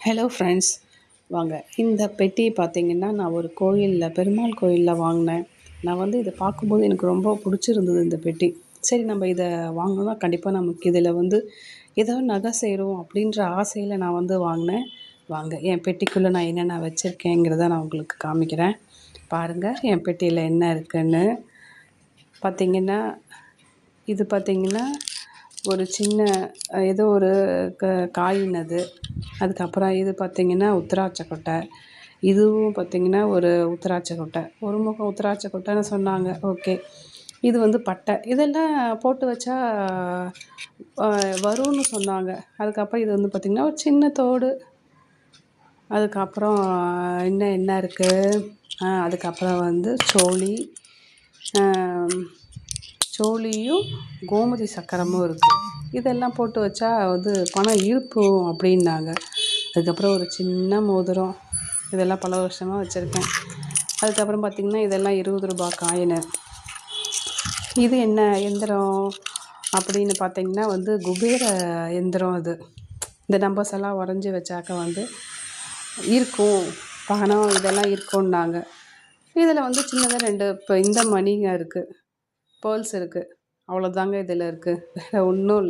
Hello friends வாங்க இந்த பெட்டி பார்த்தீங்கன்னா நான் ஒரு கோயிலில் பெருமாள் கோயிலில் வாங்கினேன். நான் வந்து இதை பார்க்கும்போது எனக்கு ரொம்ப பிடிச்சிருந்தது இந்த பெட்டி. சரி நம்ம இதை வாங்கினா கண்டிப்பாக நமக்கு இதில் வந்து ஏதோ நகை செய்கிறோம் அப்படின்ற ஆசையில் நான் வந்து வாங்கினேன். வாங்க என் பெட்டிக்குள்ளே நான் என்னென்ன வச்சுருக்கேங்கிறத நான் உங்களுக்கு காமிக்கிறேன். பாருங்கள் என் பெட்டியில் என்ன இருக்குன்னு. பார்த்திங்கன்னா இது பார்த்திங்கன்னா ஒரு சின்ன ஏதோ ஒரு க காயினது அதுக்கப்புறம் இது பார்த்திங்கன்னா உத்திராட்ச கொட்டை. இதுவும் பார்த்திங்கன்னா ஒரு உத்திராட்ச கொட்டை. ஒரு முகம் உத்திராட்ச கொட்டைன்னு சொன்னாங்க. ஓகே. இது வந்து பட்டை. இதெல்லாம் போட்டு வச்சா வரும்னு சொன்னாங்க. அதுக்கப்புறம் இது வந்து பார்த்திங்கன்னா ஒரு சின்ன தோடு. அதுக்கப்புறம் இன்னும் என்ன இருக்குது அதுக்கப்புறம் வந்து சோழி சோழியும் கோமதி சக்கரமும் இருக்குது இதெல்லாம் போட்டு வச்சா வந்து பணம் இருக்கும் அப்படின்னாங்க. அதுக்கப்புறம் ஒரு சின்ன மோதிரம். இதெல்லாம் பல வருஷமாக வச்சுருக்கேன். அதுக்கப்புறம் பார்த்திங்கன்னா இதெல்லாம் இருபது ரூபா காயின் இது என்ன எந்திரம் அப்படின்னு பார்த்திங்கன்னா வந்து குபேர எந்திரம் அது. இந்த நம்பர்ஸ் எல்லாம் உறைஞ்சி வச்சாக்க வந்து இருக்கும். பணம் இதெல்லாம் இருக்கும்னாங்க. இதில் வந்து சின்னதாக ரெண்டு இப்போ இந்த மணிங்க இருக்குது பேர்ல்ஸ் இருக்குது அவ்வளோதாங்க இதில் இருக்குது வேறு ஒன்றும் இல்லை.